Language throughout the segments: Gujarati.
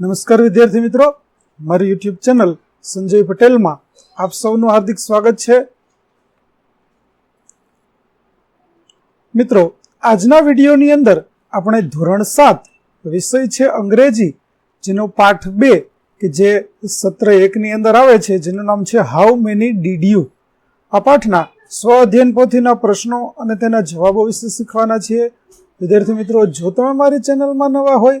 નમસ્કાર વિદ્યાર્થી મિત્રો. મારી યુટ્યુબ ચેનલ સંજય પટેલમાં આપ સૌનું હાર્દિક સ્વાગત છે. મિત્રો, આજના વિડીયોની અંદર આપણે ધોરણ સાત વિષય છે અંગ્રેજી, જેનો પાઠ બે, કે જે સત્ર એકની અંદર આવે છે, જેનું નામ છે હાઉ મેની ડીડ યુ આ પાઠના સ્વ અધ્યયન પોથીના પ્રશ્નો અને તેના જવાબો વિશે શીખવાના છીએ. વિદ્યાર્થી મિત્રો, જો તમે મારી ચેનલમાં નવા હોય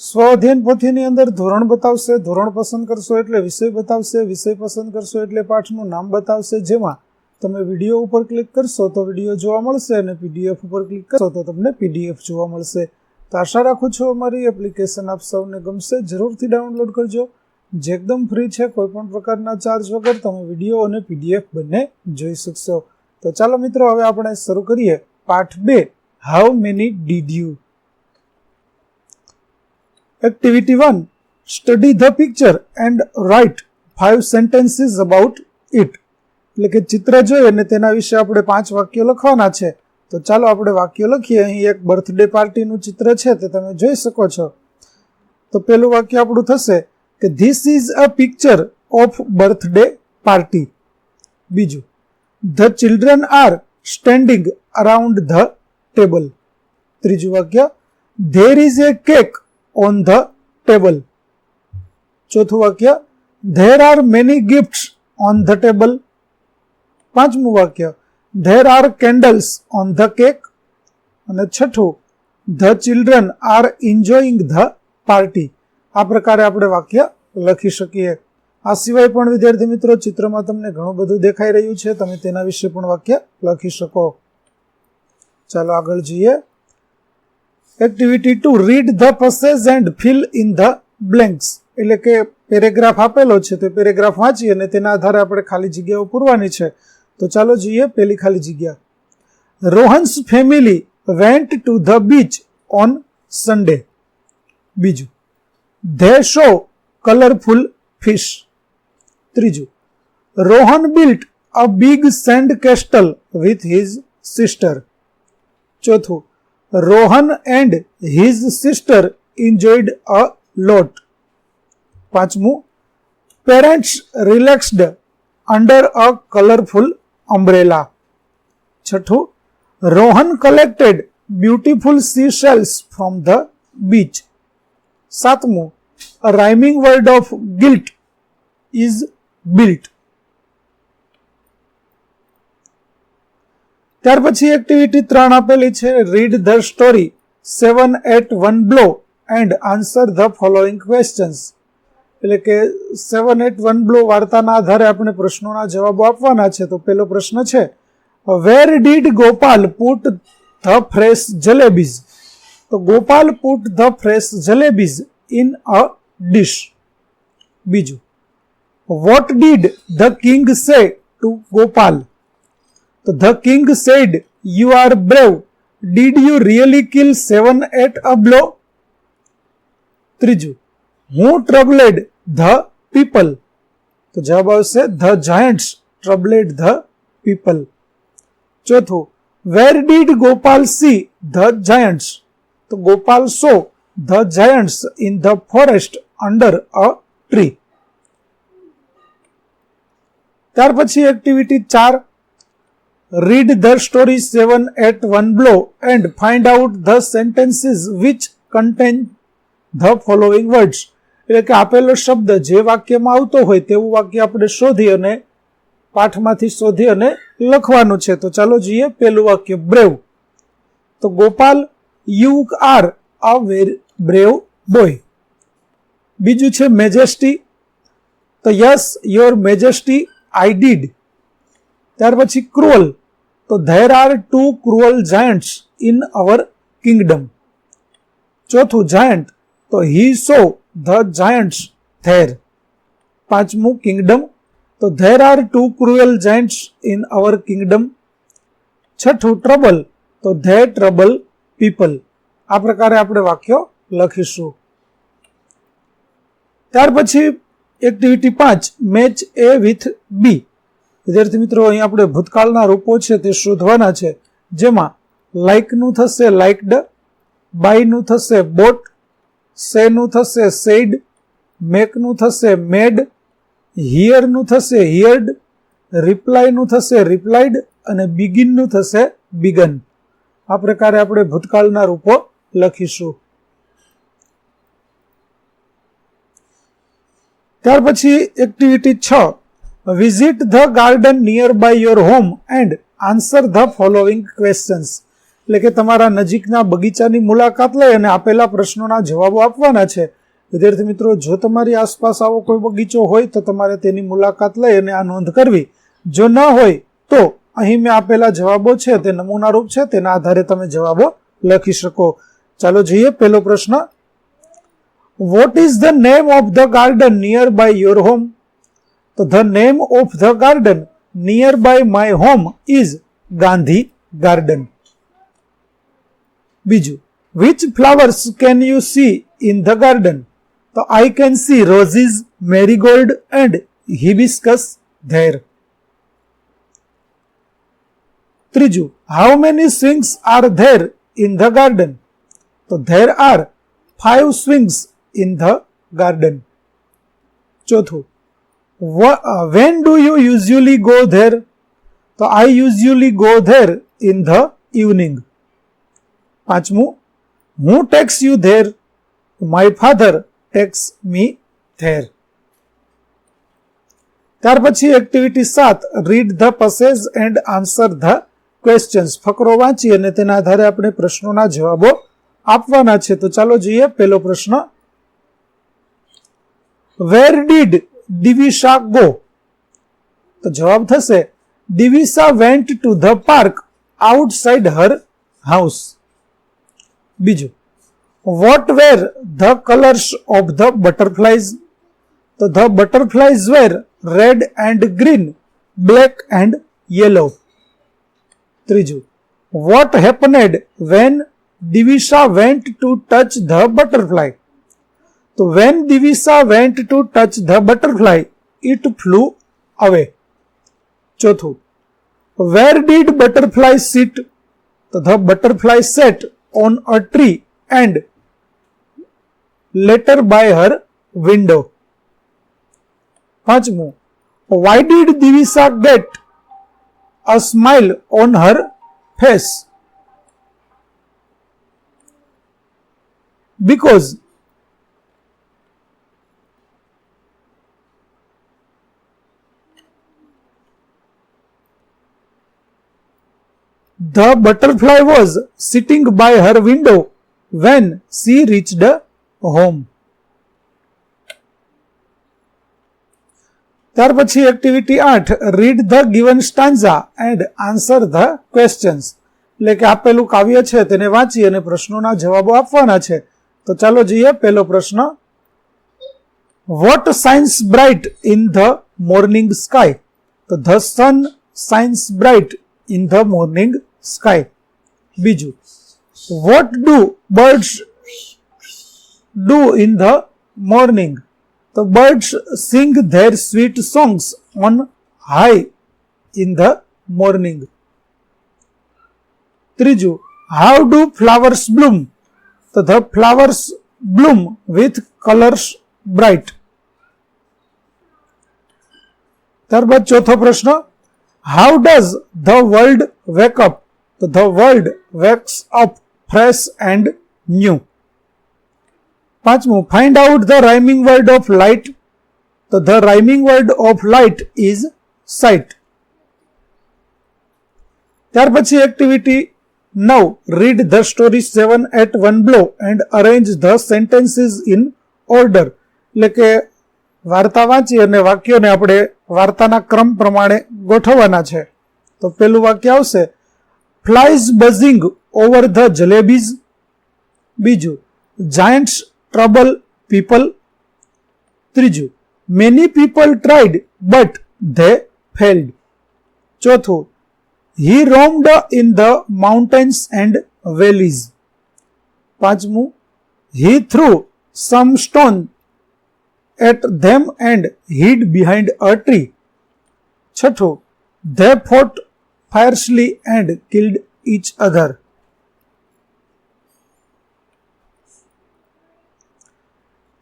સ્વ અધ્યયન પોથીની અંદર ધોરણ બતાવશે, ધોરણ પસંદ કરશો એટલે વિષય બતાવશે, વિષય પસંદ કરશો એટલે પાઠનું નામ બતાવશે. જેમાં તમે વીડિયો ઉપર ક્લિક કરશો તો વીડિયો જોવા મળશે અને પીડીએફ ઉપર ક્લિક કરશો તો તમને પીડીએફ જોવા મળશે. તો આશા રાખું છું અમારી એપ્લિકેશન આપ સૌને ગમશે. જરૂરથી ડાઉનલોડ કરજો. જે એકદમ ફ્રી છે, કોઈ પણ પ્રકારના ચાર્જ વગર તમે વીડિયો અને પીડીએફ બંને જોઈ શકશો. તો ચાલો મિત્રો, હવે આપણે શરૂ કરીએ પાઠ બે. How many did you activity one study the picture and write five sentences about it એટલે કે ચિત્ર જોઈએ અને તેના વિશે આપણે પાંચ વાક્યો લખવાના છે. તો ચાલો આપણે વાક્યો લખીએ. અહીં એક બર્થડે પાર્ટીનું ચિત્ર છે, તે તમે જોઈ શકો છો. તો પેલું વાક્ય આપણું થશે કે this is a picture of birthday party બીજું the children are standing around the table ત્રીજું વાક્ય there is a cake on the table ચોથું વાક્ય there are many gifts on the table પાંચમું વાક્ય there are candles on the cake અને છઠ્ઠું the children are enjoying the party આ પ્રકારે આપણે વાક્ય લખી શકીએ. આ સિવાય પણ, વિદ્યાર્થી મિત્રો, ચિત્રમાં તમને ઘણું બધું દેખાઈ રહ્યું છે. તમે તેના વિશે પણ વાક્ય લખી શકો. ચાલો આગળ જઈએ. Activity two read the passage and fill in the blanks એટલે કે પેરેગ્રાફ આપેલો છે, તો પેરેગ્રાફ વાંચી અને તેના આધારે આપણે ખાલી જગ્યાઓ પૂરવાની છે. તો ચાલો જોઈએ પેલી ખાલી જગ્યા. Rohan's family went to the beach on Sunday. બીજું. They show colourful fish. ત્રીજું. Rohan built a big sand castle with his sister. ચોથું. Rohan and his sister enjoyed a lot પાંચમું parents relaxed under a colourful umbrella છઠ્ઠું Rohan collected beautiful sea shells from the beach સાતમું a rhyming word of guilt is built ત્યાર પછી એક્ટિવિટી ત્રણ આપેલી છે. Read the story seven at one blow and answer the following questions એટલે કે સેવન એટ વન બ્લો વાર્તાના આધારે આપણે પ્રશ્નોના જવાબો આપવાના છે. તો પેલો પ્રશ્ન છે where did Gopal put the fresh jalebis તો Gopal put the fresh jalebis in a dish બીજું what did the king say to Gopal? તો the king said you are brave did you really kill seven at a blow ત્રીજું હું ટ્રબલેડ ધ પીપલ તો જવાબ આવશે the giants troubled the people ચોથું where did Gopal see the giants તો Gopal saw the giants in the forest under a tree ત્યાર પછી એક્ટિવિટી ચાર read the story seven at one blow and find out the sentences which contain the following words એટલે કે આપેલો શબ્દ જે વાક્યમાં આવતો હોય તેવું વાક્ય આપણે શોધી અને પાઠમાંથી શોધી અને લખવાનું છે. તો ચાલો જોઈએ પહેલું વાક્ય, બ્રેવ. તો Gopal, you are a very brave boy. બીજું છે, મેજેસ્ટી. તો yes, your majesty, I did. ત્યાર પછી, ક્રુઅલ. તો there are two cruel giants in our kingdom ચોથું જાયન્ટ તો he saw the giants there પાંચમું કિંગડમ તો there are two cruel giants in our kingdom છઠ્ઠું ટ્રબલ તો ધે ટ્રબલ પીપલ આ પ્રકારે આપણે વાક્યો લખીશું. ત્યાર પછી એક્ટિવિટી પાંચ મેચ એ વિથ બી વિદ્યાર્થી મિત્રો, અહીં આપણે ભૂતકાળના રૂપો છે તે શોધવાના છે. જેમાં લાઇકનું થશે લાઇકડ, બાયનું થશે બોટ, સેનું થશે સેડ મેકનું થશે મેડ, હિયરનું થશે હિયર્ડ, રિપ્લાયનું થશે રિપ્લાઇડ અને બિગિનનું થશે બિગન. આ પ્રકારે આપણે ભૂતકાળના રૂપો લખીશું. ત્યાર પછી એક્ટિવિટી છ. Visit the garden near by your home and answer the following questions એટલે કે તમારા નજીકના બગીચાની મુલાકાત લઈ અને આપેલા પ્રશ્નોના જવાબો આપવાના છે. વિદ્યાર્થી મિત્રો, જો તમારી આસપાસ આવો કોઈ બગીચો હોય તો તમારે તેની મુલાકાત લઈ અને આ નોંધ કરવી. જો ન હોય તો અહીં મેં આપેલા જવાબો છે, તે નમૂનારૂપ છે, તેના આધારે તમે જવાબો લખી શકો. ચાલો જોઈએ પહેલો પ્રશ્ન. What is the name of the garden near by your home તો the name of the garden near by my home is Gandhi garden બીજું which flowers can you see in the garden તો I can see roses marigold and hibiscus there ત્રીજું how many swings are there in the garden તો there are five swings in the garden ચોથું when do you usually go there તો I usually go there in the evening પાંચમું who takes you there my father takes me there ત્યાર પછી એક્ટિવિટી સાત read the passage and answer the questions ફકરો વાંચી અને તેના આધારે આપણે પ્રશ્નોના જવાબો આપવાના છે. તો ચાલો જોઈએ, પહેલો પ્રશ્ન. વેર ડીડ દિવિશા ગો તો જવાબ થશે Divisha went to the park outside her house બીજું what were the colours of the butterflies તો the butterflies were red and green black and yellow ત્રીજું what happened when Divisha went to touch the butterfly So when Divisa went to touch the butterfly, it flew away. Chothu, where did butterfly sit? The butterfly sat on a tree and later by her window. Panchmu, why did Divisa get a smile on her face? Because the butterfly was sitting by her window when she reached home. ત્યાર પછી એક્ટિવિટી આઠ read the given stanza and answer the questions એટલે કે આપેલું કાવ્ય છે, તેને વાંચી અને પ્રશ્નોના જવાબો આપવાના છે. તો ચાલો જઈએ પહેલો પ્રશ્ન. What shines bright in the morning sky તો the sun shines bright in the morning sky બીજું what do birds do in the morning The birds sing their sweet songs on high in the morning. ત્રીજું how do flowers bloom તો the flowers bloom with colors bright ત્યારબાદ ચોથો પ્રશ્ન how does the world wake up તો the world wakes up fresh and new. પાંચમું, find out the rhyming word of light. તો the rhyming word of light is sight. ત્યાર પછી એક્ટિવિટી નવ, read the story seven at one blow and arrange the sentences in order. એટલે કે વાર્તા વાંચી અને વાક્યોને આપણે વાર્તાના ક્રમ પ્રમાણે ગોઠવવાના છે. તો પેલું વાક્ય આવશે flies buzzing over the jalebis બીજું જાયન્ટ્સ ટ્રબલ પીપલ ત્રીજું many people tried but they failed ચોથું he roamed in the mountains and valleys પાંચમું he threw some stone at them and hid behind a tree છઠ્ઠું they fought fiercely and killed each other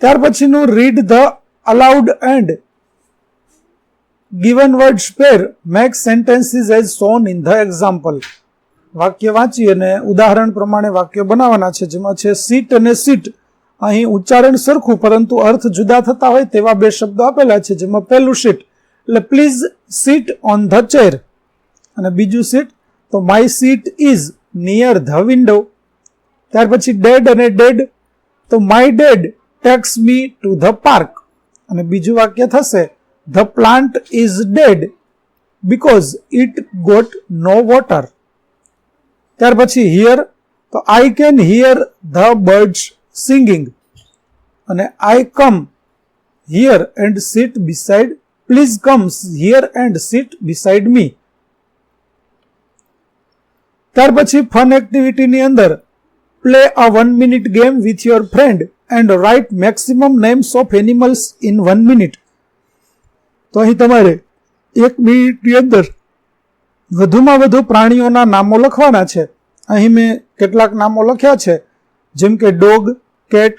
ત્યાર પછીનું read the aloud and given words spare make sentences as shown in the example. વાક્ય વાંચી અને ઉદાહરણ પ્રમાણે વાક્ય બનાવવાના છે, જેમાં છે, સીટ અને સીટ અહીં ઉચ્ચારણ સરખું, પરંતુ અર્થ જુદા થતા હોય તેવા બે શબ્દો આપેલા છે, જેમાં પહેલું સીટ એટલે please sit on the chair અને બીજું સીટ તો my seat is near the window ત્યાર પછી ડેડ અને ડેડ તો my dad takes me to the park અને બીજું વાક્ય થશે the plant is dead because it got no water ત્યાર પછી હિયર તો I can hear the birds singing અને I come here and sit beside please comes here and sit beside me ત્યાર પછી ફન એક્ટિવિટીની અંદર play a one minute game with your friend and write maximum names of animals in one minute. તો અહીં તમારે એક મિનિટની અંદર વધુમાં વધુ પ્રાણીઓના નામો લખવાના છે. અહીં મેં કેટલાક નામો લખ્યા છે. જેમ કે dog, cat,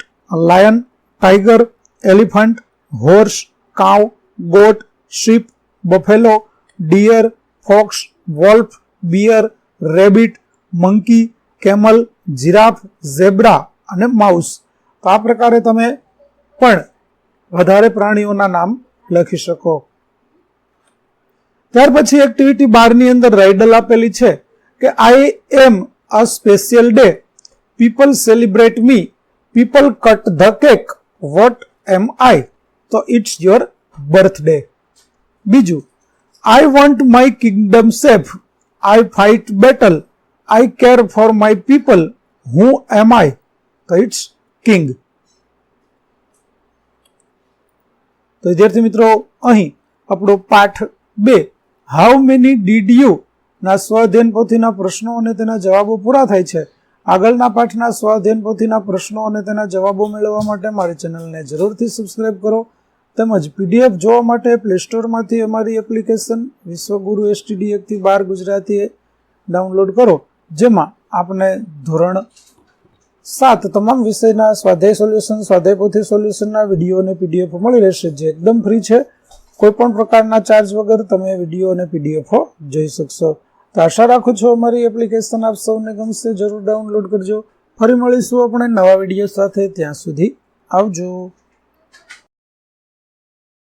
lion, tiger, elephant, horse cow goat, sheep, buffalo, deer, fox, wolf, bear rabbit, monkey, camel, giraffe, zebra અને માઉસ. તો આ પ્રકારે તમે પણ વધારે પ્રાણીઓના નામ લખી શકો. ત્યાર પછી એક્ટિવિટી બારની અંદર રાઇડલ આપેલી છે કે I am a special day people celebrate me people cut the cake what am I તો ઇટ્સ યોર બર્થડે બીજું I want my kingdom safe I fight battle I care for my people who am I તો ઇટ્સ કિંગ તો વિદ્યાર્થી મિત્રો, અહીં આપણો પાઠ બે. હાઉ મેની ડીડ યુ ના સ્વાધ્યન પોથીના પ્રશ્નો અને તેના જવાબો પૂરા થાય છે. આગળના પાઠના સ્વાધ્યન પોથીના પ્રશ્નો અને તેના જવાબો મેળવવા માટે મારી ચેનલને જરૂરથી સબસ્ક્રાઇબ કરો. તેમજ પીડીએફ જોવા માટે પ્લે સ્ટોરમાંથી અમારી એપ્લિકેશન વિશ્વગુરુ એસટીડી એકથી બાર ગુજરાતી ડાઉનલોડ કરો, જેમાં આપને ધોરણ સાત તમામ વિષયના સ્વાધ્યાય સોલ્યુશન સ્વાધ્યાય પોથી સોલ્યુશનના વીડિયો અને પીડીએફ મળી રહેશે, જે એકદમ ફ્રી છે. કોઈ પણ પ્રકારના ચાર્જ વગર તમે વીડિયો અને પીડીએફો જોઈ શકશો. તો આશા રાખું છું અમારી એપ્લિકેશન આપ સૌને ગમશે, જરૂર ડાઉનલોડ કરજો. ફરી મળીશું આપણે નવા વીડિયો સાથે, ત્યાં સુધી આવજો.